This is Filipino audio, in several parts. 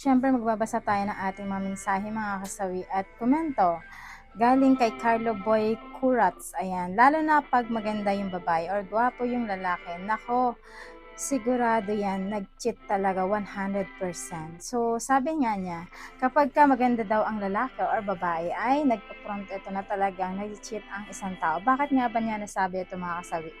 Siyempre, magbabasa tayo ng ating mga mensahe, mga kasawi at komento. Galing kay Carlo Boy Curats. Ayan, lalo na pag maganda yung babae or gwapo yung lalaki. Nako, sigurado yan, nag-cheat talaga 100%. So, sabi nga niya, kapag ka maganda daw ang lalaki or babae, ay nagpa-prompt ito na talagang nag-cheat ang isang tao. Bakit nga ba niya nasabi ito mga kasawi?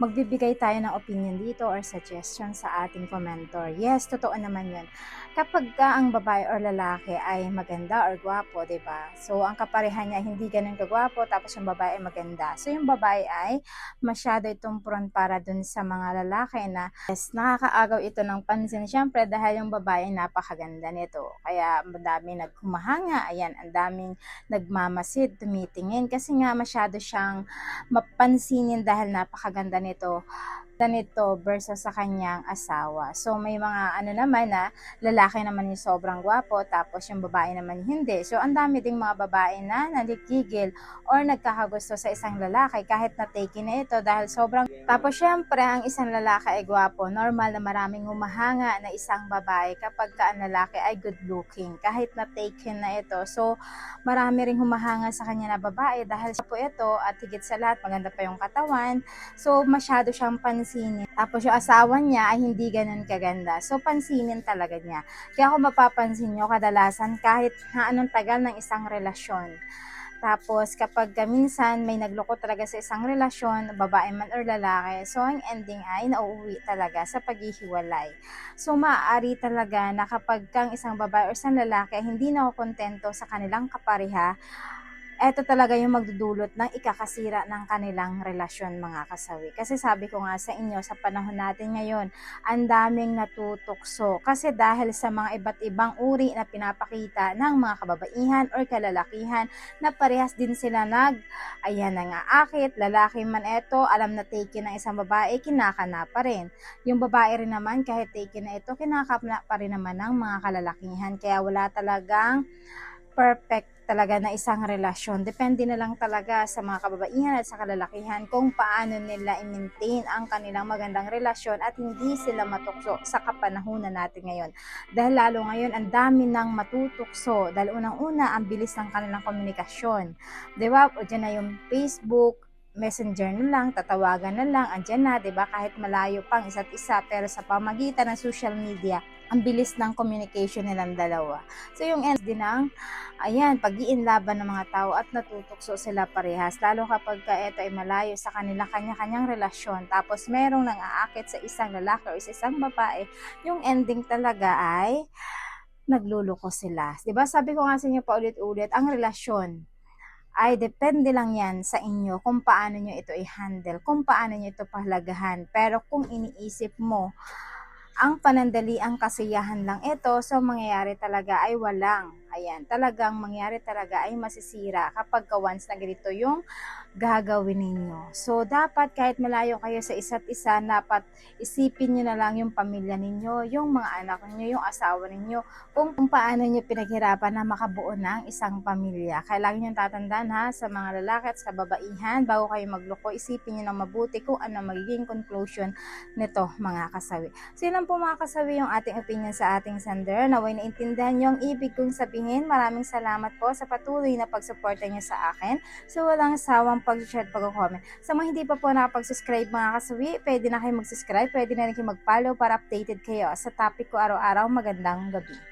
Magbibigay tayo ng opinion dito or suggestion sa ating commentor. Yes, totoo naman yun. Kapag ka ang babae or lalaki ay maganda or gwapo, ba? So, ang kaparehan niya hindi ganun kagwapo, tapos yung babae ay maganda. So, yung babae ay masyado itong prone para dun sa mga lalaki na yes, nakakaagaw ito ng pansin. Siyempre, dahil yung babae ay napakaganda nito. Kaya, madami nagkumahanga. Ayan, ang daming nagmamasid, tumitingin. Kasi nga, masyado siyang mapansinin dahil napakaganda nito えっ、ー、と、ganito versus sa kanyang asawa. So may mga ano naman na lalaki naman yung sobrang gwapo tapos yung babae naman hindi. So ang dami ding mga babae na nalikigil or nagkakagusto sa isang lalaki kahit na taken na ito dahil sobrang tapos syempre ang isang lalaki ay gwapo. Normal na maraming humahanga na isang babae kapag ka ang lalaki ay good looking kahit na taken na ito. So marami ring humahanga sa kanya na babae dahil po ito at higit sa lahat maganda pa yung katawan. So masyado siyang pansinin. Tapos yung asawa niya ay hindi ganun kaganda. So pansinin talaga niya. Kaya kung mapapansin nyo, kadalasan kahit na anong tagal ng isang relasyon, tapos kapag ka minsan may nagloko talaga sa isang relasyon, babae man or lalaki, so ang ending ay nauuwi talaga sa paghihiwalay. So maaari talaga na kapag kang isang babae or isang lalaki hindi na kontento sa kanilang kapareha, eto talaga yung magdudulot ng ikakasira ng kanilang relasyon mga kasawi. Kasi sabi ko nga sa inyo, sa panahon natin ngayon, ang daming natutukso. Kasi dahil sa mga iba't ibang uri na pinapakita ng mga kababaihan or kalalakihan na parehas din sila nag, ayan na nga akit, lalaki man eto, alam na taken ng isang babae, kinakana pa rin. Yung babae rin naman, kahit taken na ito, kinakapna pa rin naman ng mga kalalakihan. Kaya wala talagang perfect talaga na isang relasyon. Depende na lang talaga sa mga kababaihan at sa kalalakihan kung paano nila i-maintain ang kanilang magandang relasyon at hindi sila matukso sa kapanahunan natin ngayon. Dahil lalo ngayon, ang dami nang matutukso. Dahil unang-una, ang bilis ng kanilang komunikasyon. Di ba? O dyan na yung Facebook, messenger na lang, tatawagan na lang, andyan na, 'di ba? Kahit malayo pang isa't isa, pero sa pamagitan ng social media, ang bilis ng communication nilang dalawa. So yung end din ng ayan, pag-iinlaban ng mga tao at natutukso sila parehas, lalo kapag ka ito ay malayo sa kanila kanya-kanyang relasyon, tapos merong nang aakit sa isang lalaki o sa isang babae, yung ending talaga ay nagluluko sila. 'Di ba? Sabi ko nga sa inyo paulit-ulit, ang relasyon ay depende lang yan sa inyo kung paano nyo ito i-handle, kung paano nyo ito pahalagahan. Pero kung iniisip mo, ang panandali ang kasiyahan lang ito, so mangyayari talaga ay walang. Ayan, talagang mangyayari talaga ay masisira kapag ka once na ganito yung gagawin ninyo. So, dapat kahit malayo kayo sa isa't isa, dapat isipin nyo na lang yung pamilya ninyo, yung mga anak ninyo, yung asawa ninyo, kung, kung paano nyo pinaghirapan na makabuo ng isang pamilya. Kailangan nyo tatandaan ha, sa mga lalaki at sa babaihan, bago kayo magloko, isipin nyo ng mabuti kung ano magiging conclusion nito mga kasawi. So, yun lang po mga kasawi yung ating opinion sa ating sender. Naway naintindihan nyo ang ibig kong sabihin. Maraming salamat po sa patuloy na pagsuporta nyo sa akin. So, walang sawang pag-share at pag-comment. Sa mga hindi pa po nakapag-subscribe mga kasawi, pwede na kayo mag-subscribe, pwede na rin kayo mag-follow para updated kayo sa topic ko araw-araw. Magandang gabi.